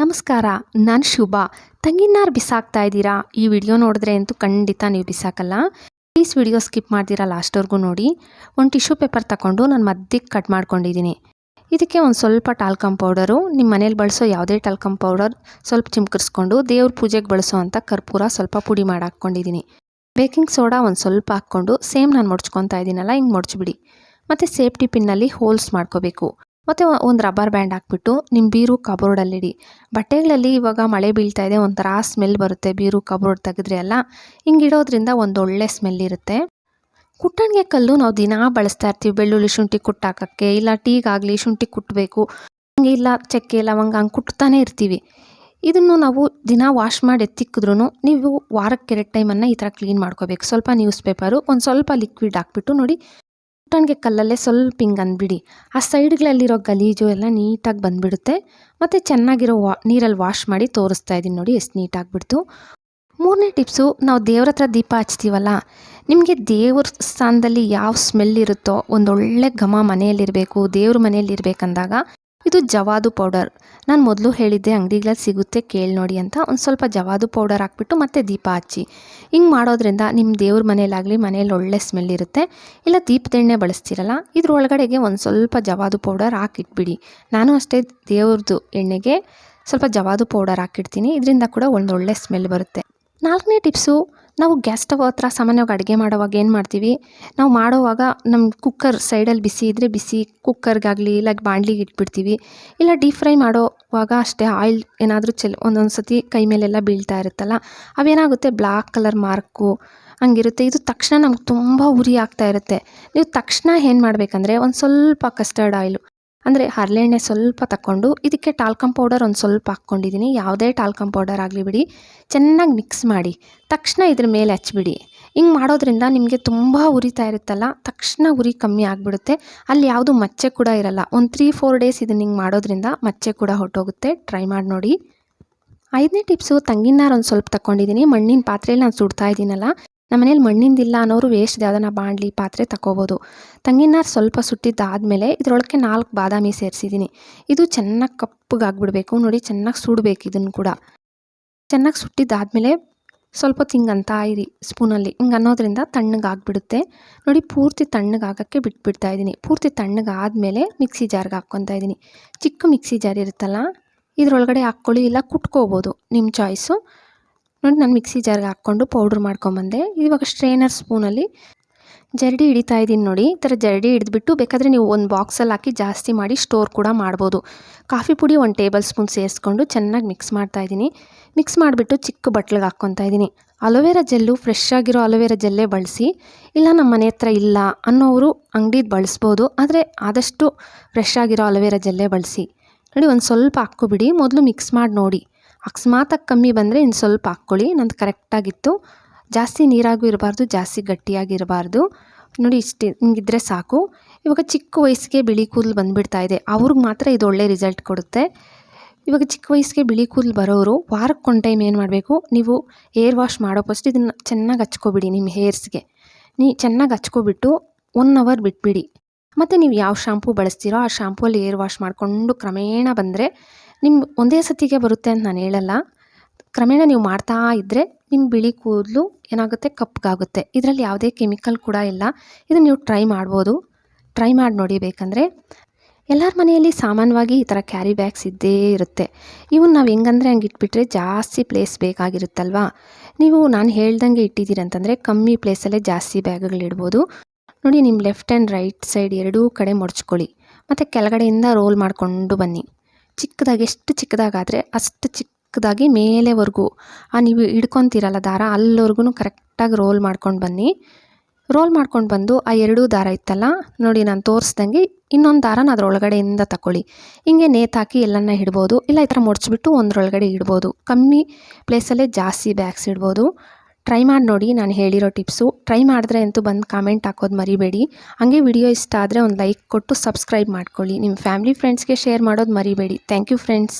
ನಮಸ್ಕಾರ, ನಾನು ಶುಭ. ತಂಗಿನಾರು ಬಿಸಾಕ್ತಾ ಇದ್ದೀರಾ? ಈ ವಿಡಿಯೋ ನೋಡಿದ್ರೆ ಅಂತೂ ಖಂಡಿತ ನೀವು ಬಿಸಾಕಲ್ಲ. ಪ್ಲೀಸ್ ವಿಡಿಯೋ ಸ್ಕಿಪ್ ಮಾಡ್ತೀರಾ ಲಾಸ್ಟ್ವರೆಗೂ ನೋಡಿ. ಒಂದು ಟಿಶ್ಯೂ ಪೇಪರ್ ತಗೊಂಡು ನಾನು ಮಧ್ಯಕ್ಕೆ ಕಟ್ ಮಾಡ್ಕೊಂಡಿದ್ದೀನಿ. ಇದಕ್ಕೆ ಒಂದು ಸ್ವಲ್ಪ ಟಾಲ್ಕಮ್ ಪೌಡರು ನಿಮ್ಮ ಮನೇಲಿ ಬಳಸೋ ಯಾವುದೇ ಟಾಲ್ಕಮ್ ಪೌಡರ್ ಸ್ವಲ್ಪ ಚಿಮ್ಕರಿಸ್ಕೊಂಡು ದೇವ್ರ ಪೂಜೆಗೆ ಬಳಸೋ ಅಂಥ ಕರ್ಪೂರ ಸ್ವಲ್ಪ ಪುಡಿ ಮಾಡಿ ಹಾಕ್ಕೊಂಡಿದ್ದೀನಿ ಬೇಕಿಂಗ್ ಸೋಡಾ ಒಂದು ಸ್ವಲ್ಪ ಹಾಕ್ಕೊಂಡು ಸೇಮ್ ನಾನು ಮುಡ್ಚ್ಕೊತಾ ಇದ್ದೀನಲ್ಲ, ಹಿಂಗೆ ಮುಡ್ಚಿಬಿಡಿ. ಮತ್ತು ಸೇಫ್ಟಿ ಪಿನ್ನಲ್ಲಿ ಹೋಲ್ಸ್ ಮಾಡ್ಕೋಬೇಕು. ಮತ್ತು ಒಂದು ರಬ್ಬರ್ ಬ್ಯಾಂಡ್ ಹಾಕ್ಬಿಟ್ಟು ನಿಮ್ಮ ಬೀರು ಕಬೋರ್ಡಲ್ಲಿಡಿ ಬಟ್ಟೆಗಳಲ್ಲಿ ಇವಾಗ ಮಳೆ ಬೀಳ್ತಾ ಇದೆ, ಒಂಥರ ಸ್ಮೆಲ್ ಬರುತ್ತೆ ಬೀರು ಕಬೋರ್ಡ್ ತೆಗೆದ್ರೆ ಅಲ್ಲ ಹಿಂಗೆ ಇಡೋದ್ರಿಂದ ಒಂದು ಒಳ್ಳೆ ಸ್ಮೆಲ್ ಇರುತ್ತೆ. ಕುಟ್ಟಣಿಗೆ ಕಲ್ಲು ನಾವು ದಿನಾ ಬಳಸ್ತಾ ಇರ್ತೀವಿ, ಬೆಳ್ಳುಳ್ಳಿ ಶುಂಠಿ ಕುಟ್ಟಾಕಕ್ಕೆ ಇಲ್ಲ ಟೀಗಾಗಲಿ ಶುಂಠಿ ಕುಟ್ಟಬೇಕು ಹಂಗೆ ಇಲ್ಲ ಚಕ್ಕೆ, ಲವಂಗ, ಹಂಗೆ ಕುಟ್ತಾನೆ ಇರ್ತೀವಿ. ಇದನ್ನು ನಾವು ದಿನ ವಾಶ್ ಮಾಡಿ ಎತ್ತಿಕ್ಕಿದ್ರೂ ನೀವು ವಾರಕ್ಕೆ ಎರಡು ಟೈಮನ್ನು ಈ ಥರ ಕ್ಲೀನ್ ಮಾಡ್ಕೋಬೇಕು. ಸ್ವಲ್ಪ ನ್ಯೂಸ್ ಪೇಪರು ಒಂದು ಸ್ವಲ್ಪ ಲಿಕ್ವಿಡ್ ಹಾಕ್ಬಿಟ್ಟು ನೋಡಿ. ಕುಟ್ಟಣಿಗೆ ಕಲ್ಲಲ್ಲೇ ಸ್ವಲ್ಪ ಹಿಂಗೆ ಅಂದ್ಬಿಡಿ. ಆ ಸೈಡ್ಗಳಲ್ಲಿರೋ ಗಲೀಜು ಎಲ್ಲ ನೀಟಾಗಿ ಬಂದುಬಿಡುತ್ತೆ. ಮತ್ತು ಚೆನ್ನಾಗಿರೋ ವಾ, ನೀರಲ್ಲಿ ವಾಶ್ ಮಾಡಿ ತೋರಿಸ್ತಾ ಇದ್ದೀನಿ ನೋಡಿ ಎಷ್ಟು ನೀಟಾಗಿಬಿಡ್ತು. ಮೂರನೇ ಟಿಪ್ಸು, ನಾವು ದೇವ್ರ ಹತ್ರ ದೀಪ ಹಚ್ತೀವಲ್ಲ, ನಿಮಗೆ ದೇವ್ರ ಸ್ಥಾನದಲ್ಲಿ ಯಾವ ಸ್ಮೆಲ್ ಇರುತ್ತೋ ಒಂದೊಳ್ಳೆ ಘಮ ಮನೆಯಲ್ಲಿರಬೇಕು, ದೇವ್ರ ಮನೆಯಲ್ಲಿರ್ಬೇಕಂದಾಗ ಇದು ಜವಾದು ಪೌಡರ್. ನಾನು ಮೊದಲು ಹೇಳಿದ್ದೆ ಅಂಗಡಿಗಳಲ್ಲಿ ಸಿಗುತ್ತೆ ಕೇಳಿ ನೋಡಿ ಅಂತ. ಒಂದು ಸ್ವಲ್ಪ ಜವಾದು ಪೌಡರ್ ಹಾಕ್ಬಿಟ್ಟು ಮತ್ತೆ ದೀಪ ಹಚ್ಚಿ. ಹಿಂಗೆ ಮಾಡೋದ್ರಿಂದ ನಿಮ್ಮ ದೇವ್ರ ಮನೇಲಾಗಲಿ ಮನೇಲಿ ಒಳ್ಳೆ ಸ್ಮೆಲ್ ಇರುತ್ತೆ. ಇಲ್ಲ ದೀಪದೆಣ್ಣೆ ಬಳಸ್ತೀರಲ್ಲ ಇದ್ರೊಳಗಡೆಗೆ ಒಂದು ಸ್ವಲ್ಪ ಜವಾದು ಪೌಡರ್ ಹಾಕಿಟ್ಬಿಡಿ. ನಾನು ಅಷ್ಟೇ ದೇವ್ರದ್ದು ಎಣ್ಣೆಗೆ ಸ್ವಲ್ಪ ಜವಾದು ಪೌಡರ್ ಹಾಕಿಡ್ತೀನಿ. ಇದರಿಂದ ಕೂಡ ಒಂದೊಳ್ಳೆ ಸ್ಮೆಲ್ ಬರುತ್ತೆ. ನಾಲ್ಕನೇ ಟಿಪ್ಸು ನಾವು ಗ್ಯಾಸ್ ಸ್ಟವ್ ಹತ್ರ ಸಾಮಾನ್ಯವಾಗಿ ಅಡುಗೆ ಮಾಡೋವಾಗ ಏನು ಮಾಡ್ತೀವಿ? ನಾವು ಮಾಡೋವಾಗ ನಮ್ಮ ಕುಕ್ಕರ್ ಸೈಡಲ್ಲಿ ಬಿಸಿ ಇದ್ದರೆ ಬಿಸಿ ಕುಕ್ಕರ್ಗಾಗಲಿ ಇಲ್ಲ ಬಾಣಲಿಗೆ ಇಟ್ಬಿಡ್ತೀವಿ. ಇಲ್ಲ ಡೀಪ್ ಫ್ರೈ ಮಾಡೋವಾಗ ಅಷ್ಟೇ ಆಯಿಲ್ ಏನಾದರೂ ಚೆಲ್ ಒಂದೊಂದು ಸತಿ ಕೈ ಮೇಲೆಲ್ಲ ಬೀಳ್ತಾ ಇರುತ್ತಲ್ಲ, ಅವೇನಾಗುತ್ತೆ? ಬ್ಲ್ಯಾಕ್ ಕಲರ್ ಮಾರ್ಕು ಹಂಗಿರುತ್ತೆ. ಇದು ತಕ್ಷಣ ನಮ್ಗೆ ತುಂಬ ಉರಿ ಆಗ್ತಾ ಇರುತ್ತೆ. ನೀವು ತಕ್ಷಣ ಏನು ಮಾಡಬೇಕಂದ್ರೆ ಒಂದು ಸ್ವಲ್ಪ ಕಸ್ಟರ್ಡ್ ಆಯಿಲು ಅಂದರೆ ಹರಳೆಣ್ಣೆ ಸ್ವಲ್ಪ ತಗೊಂಡು ಇದಕ್ಕೆ ಟಾಲ್ಕಮ್ ಪೌಡರ್ ಒಂದು ಸ್ವಲ್ಪ ಹಾಕ್ಕೊಂಡಿದ್ದೀನಿ ಯಾವುದೇ ಟಾಲ್ಕಮ್ ಪೌಡರ್ ಆಗಲಿ ಬಿಡಿ. ಚೆನ್ನಾಗಿ ಮಿಕ್ಸ್ ಮಾಡಿ. ತಕ್ಷಣ ಇದ್ರ ಮೇಲೆ ಹಚ್ಬಿಡಿ. ಹಿಂಗೆ ಮಾಡೋದ್ರಿಂದ ನಿಮಗೆ ತುಂಬ ಉರಿತಾ ಇರುತ್ತಲ್ಲ? ತಕ್ಷಣ ಉರಿ ಕಮ್ಮಿ ಆಗಿಬಿಡುತ್ತೆ. ಅಲ್ಲಿ ಯಾವುದು ಮಚ್ಚೆ ಕೂಡ ಇರಲ್ಲ. ಒಂದು ತ್ರೀ ಫೋರ್ ಡೇಸ್ ಇದನ್ನ ಹಿಂಗೆ ಮಾಡೋದ್ರಿಂದ ಮಚ್ಚೆ ಕೂಡ ಹೊಟ್ಟೋಗುತ್ತೆ ಟ್ರೈ ಮಾಡಿ ನೋಡಿ. ಐದನೇ ಟಿಪ್ಸು ತಂಗಿನಾರು ಒಂದು ಸ್ವಲ್ಪ ತಗೊಂಡಿದ್ದೀನಿ ಮಣ್ಣಿನ ಪಾತ್ರೆಯಲ್ಲಿ ನಾನು ಸುಡ್ತಾ ಇದ್ದೀನಲ್ಲ ನಮ್ಮ ಮನೇಲಿ ಮಣ್ಣಿಂದಿಲ್ಲ ಅನ್ನೋರು ವೇಸ್ಟ್ ಯಾವುದನ್ನ ಬಾಣಲಿ ಪಾತ್ರೆ ತಗೋಬೋದು ತಂಗಿನಾರು ಸ್ವಲ್ಪ ಸುಟ್ಟಿದ್ದಾದಮೇಲೆ ಇದರೊಳಗೆ ನಾಲ್ಕು ಬಾದಾಮಿ ಸೇರಿಸಿದ್ದೀನಿ ಇದು ಚೆನ್ನಾಗಿ ಕಪ್ಪಗಾಗ್ಬಿಡ್ಬೇಕು, ನೋಡಿ ಚೆನ್ನಾಗಿ ಸುಡಬೇಕು ಇದನ್ನು ಕೂಡ. ಚೆನ್ನಾಗಿ ಸುಟ್ಟಿದ್ದಾದಮೇಲೆ ಸ್ವಲ್ಪ ತಿಂಗಂತ ಇರಿ ಸ್ಪೂನಲ್ಲಿ, ಹಿಂಗೆ ಅನ್ನೋದ್ರಿಂದ ತಣ್ಣಗಾಗ್ಬಿಡುತ್ತೆ. ನೋಡಿ ಪೂರ್ತಿ ತಣ್ಣಗಾಗೋಕ್ಕೆ ಬಿಟ್ಬಿಡ್ತಾ ಇದ್ದೀನಿ ಪೂರ್ತಿ ತಣ್ಣಗಾದಮೇಲೆ ಮಿಕ್ಸಿ ಜಾರ್ಗೆ ಹಾಕ್ಕೊತಾ ಇದ್ದೀನಿ ಚಿಕ್ಕ ಮಿಕ್ಸಿ ಜಾರ್ ಇರುತ್ತಲ್ಲ, ಇದರೊಳಗಡೆ ಹಾಕ್ಕೊಳ್ಳಿ ಇಲ್ಲ ಕುಟ್ಕೋಬೋದು ನಿಮ್ಮ ಚಾಯ್ಸು. ನೋಡಿ ನಾನು ಮಿಕ್ಸಿ ಜಾರ್ಗೆ ಹಾಕ್ಕೊಂಡು ಪೌಡ್ರ್ ಮಾಡ್ಕೊಂಬಂದೆ. ಇವಾಗ ಸ್ಟ್ರೈನರ್ ಸ್ಪೂನಲ್ಲಿ ಜರಡಿ ಹಿಡಿತಾ ಇದ್ದೀನಿ ನೋಡಿ. ಈ ಥರ ಜರಡಿ ಹಿಡಿದ್ಬಿಟ್ಟು ಬೇಕಾದರೆ ನೀವು ಒಂದು ಬಾಕ್ಸಲ್ಲಿ ಹಾಕಿ ಜಾಸ್ತಿ ಮಾಡಿ ಸ್ಟೋರ್ ಕೂಡ ಮಾಡ್ಬೋದು. ಕಾಫಿ ಪುಡಿ ಒಂದು ಟೇಬಲ್ ಸ್ಪೂನ್ ಸೇರಿಸ್ಕೊಂಡು ಚೆನ್ನಾಗಿ ಮಿಕ್ಸ್ ಮಾಡ್ತಾ ಇದ್ದೀನಿ. ಮಿಕ್ಸ್ ಮಾಡಿಬಿಟ್ಟು ಚಿಕ್ಕ ಬಟ್ಲಿಗೆ ಹಾಕ್ಕೊತಾ ಇದ್ದೀನಿ. ಅಲೋವೆರಾ ಜೆಲ್ಲು ಫ್ರೆಶ್ ಆಗಿರೋ ಅಲೋವೆರಾ ಜೆಲ್ಲೇ ಬಳಸಿ. ಇಲ್ಲ ನಮ್ಮ ಮನೆ ಹತ್ರ ಇಲ್ಲ ಅನ್ನೋರು ಅಂಗಡಿದು ಬಳಸ್ಬೋದು. ಆದರೆ ಆದಷ್ಟು ಫ್ರೆಶ್ ಆಗಿರೋ ಅಲೋವೆರಾ ಜೆಲ್ಲೇ ಬಳಸಿ. ನೋಡಿ ಒಂದು ಸ್ವಲ್ಪ ಹಾಕ್ಕೊಬಿಡಿ. ಮೊದಲು ಮಿಕ್ಸ್ ಮಾಡಿ ನೋಡಿ. ಅಕಸ್ಮಾತಾಗಿ ಕಮ್ಮಿ ಬಂದರೆ ಇನ್ನು ಸ್ವಲ್ಪ ಹಾಕ್ಕೊಳ್ಳಿ. ನಂದು ಕರೆಕ್ಟಾಗಿತ್ತು. ಜಾಸ್ತಿ ನೀರಾಗೂ ಇರಬಾರ್ದು, ಜಾಸ್ತಿ ಗಟ್ಟಿಯಾಗಿರಬಾರ್ದು ನೋಡಿ ಇಷ್ಟು, ಹಿಂಗಿದ್ರೆ ಸಾಕು. ಇವಾಗ ಚಿಕ್ಕ ವಯಸ್ಸಿಗೆ ಬಿಳಿ ಕೂದಲು ಬಂದುಬಿಡ್ತಾ ಇದೆ. ಅವ್ರಿಗೆ ಮಾತ್ರ ಇದು ಒಳ್ಳೆ ರಿಸಲ್ಟ್ ಕೊಡುತ್ತೆ. ಇವಾಗ ಚಿಕ್ಕ ವಯಸ್ಸಿಗೆ ಬಿಳಿ ಕೂದಲು ಬರೋರು ವಾರಕ್ಕೆ ಒಂದು ಟೈಮ್ ಏನು ಮಾಡಬೇಕು? ನೀವು ಏರ್ ವಾಶ್ ಮಾಡೋ ಫಸ್ಟ್ ಇದನ್ನು ಚೆನ್ನಾಗಿ ಹಚ್ಕೊಬಿಡಿ ನಿಮ್ಮ ಹೇರ್ಸ್ಗೆ. ನೀ ಚೆನ್ನಾಗಿ ಹಚ್ಕೊಬಿಟ್ಟು ಒನ್ ಅವರ್ ಬಿಟ್ಬಿಡಿ. ಮತ್ತು ನೀವು ಯಾವ ಶಾಂಪೂ ಬಳಸ್ತೀರೋ ಆ ಶಾಂಪೂಲ್ಲಿ ಏರ್ ವಾಶ್ ಮಾಡಿಕೊಂಡು ಕ್ರಮೇಣ ಬಂದರೆ ನಿಮ್ಮ ಒಂದೇ ಸತಿಗೆ ಬರುತ್ತೆ ಅಂತ ನಾನು ಹೇಳಲ್ಲ. ಕ್ರಮೇಣ ನೀವು ಮಾಡ್ತಾ ಇದ್ದರೆ ನಿಮ್ಮ ಬಿಳಿ ಕೂದಲು ಏನಾಗುತ್ತೆ? ಕಪ್ಪಗಾಗುತ್ತೆ ಇದರಲ್ಲಿ ಯಾವುದೇ ಕೆಮಿಕಲ್ ಕೂಡ ಇಲ್ಲ. ಇದನ್ನು ನೀವು ಟ್ರೈ ಮಾಡ್ಬೋದು. ಟ್ರೈ ಮಾಡಿ ನೋಡಿ ಬೇಕಂದರೆ. ಎಲ್ಲರ ಮನೆಯಲ್ಲಿ ಸಾಮಾನ್ಯವಾಗಿ ಈ ಥರ ಕ್ಯಾರಿ ಬ್ಯಾಗ್ಸ್ ಇದ್ದೇ ಇರುತ್ತೆ. ಇವನ್ನ ನಾವು ಹೆಂಗಂದ್ರೆ ಹಂಗೆ ಇಟ್ಬಿಟ್ರೆ ಜಾಸ್ತಿ ಪ್ಲೇಸ್ ಬೇಕಾಗಿರುತ್ತಲ್ವಾ? ನೀವು ನಾನು ಹೇಳ್ದಂಗೆ ಇಟ್ಟಿದ್ದೀರಂತಂದರೆ ಕಮ್ಮಿ ಪ್ಲೇಸಲ್ಲೇ ಜಾಸ್ತಿ ಬ್ಯಾಗ್ಗಳಿಡ್ಬೋದು ನೋಡಿ ನಿಮ್ಮ ಲೆಫ್ಟ್ ಆ್ಯಂಡ್ ರೈಟ್ ಸೈಡ್ ಎರಡೂ ಕಡೆ ಮುಡ್ಚ್ಕೊಳ್ಳಿ ಮತ್ತು ಕೆಳಗಡೆಯಿಂದ ರೋಲ್ ಮಾಡಿಕೊಂಡು ಬನ್ನಿ. ಚಿಕ್ಕದಾಗಿ, ಎಷ್ಟು ಚಿಕ್ಕದಾಗಾದರೆ ಅಷ್ಟು ಚಿಕ್ಕದಾಗಿ ಮೇಲೆವರೆಗೂ, ಆ ನೀವು ಹಿಡ್ಕೊತೀರಲ್ಲ ದಾರ ಅಲ್ಲಿವರೆಗೂ ಕರೆಕ್ಟಾಗಿ ರೋಲ್ ಮಾಡ್ಕೊಂಡು ಬನ್ನಿ. ರೋಲ್ ಮಾಡ್ಕೊಂಡು ಬಂದು ಆ ಎರಡೂ ದಾರ ಇತ್ತಲ್ಲ, ನೋಡಿ ನಾನು ತೋರಿಸ್ದಂಗೆ ಇನ್ನೊಂದು ದಾರನ ಅದರೊಳಗಡೆಯಿಂದ ತಗೊಳ್ಳಿ ಹಿಂಗೆ ನೇತಾಕಿ ಎಲ್ಲನ್ನ ಇಡ್ಬೋದು ಇಲ್ಲ ಈ ಥರ ಮುಡಿಸ್ಬಿಟ್ಟು ಒಂದರೊಳಗಡೆ ಇಡ್ಬೋದು ಕಮ್ಮಿ ಪ್ಲೇಸಲ್ಲೇ ಜಾಸ್ತಿ ಬ್ಯಾಗ್ಸ್ ಇಡ್ಬೋದು. ಟ್ರೈ ಮಾಡಿ ನೋಡಿ, ನಾನು ಹೇಳಿರೋ ಟಿಪ್ಸು. ಟ್ರೈ ಮಾಡಿದ್ರೆ ಅಂತೂ ಬಂದು ಕಾಮೆಂಟ್ ಹಾಕೋದು ಮರಿಬೇಡಿ. ಹಾಗೆ ವಿಡಿಯೋ ಇಷ್ಟ ಆದರೆ ಒಂದು ಲೈಕ್ ಕೊಟ್ಟು ಸಬ್ಸ್ಕ್ರೈಬ್ ಮಾಡ್ಕೊಳ್ಳಿ. ನಿಮ್ಮ ಫ್ಯಾಮಿಲಿ ಫ್ರೆಂಡ್ಸ್ಗೆ ಶೇರ್ ಮಾಡೋದು ಮರಿಬೇಡಿ. Thank you friends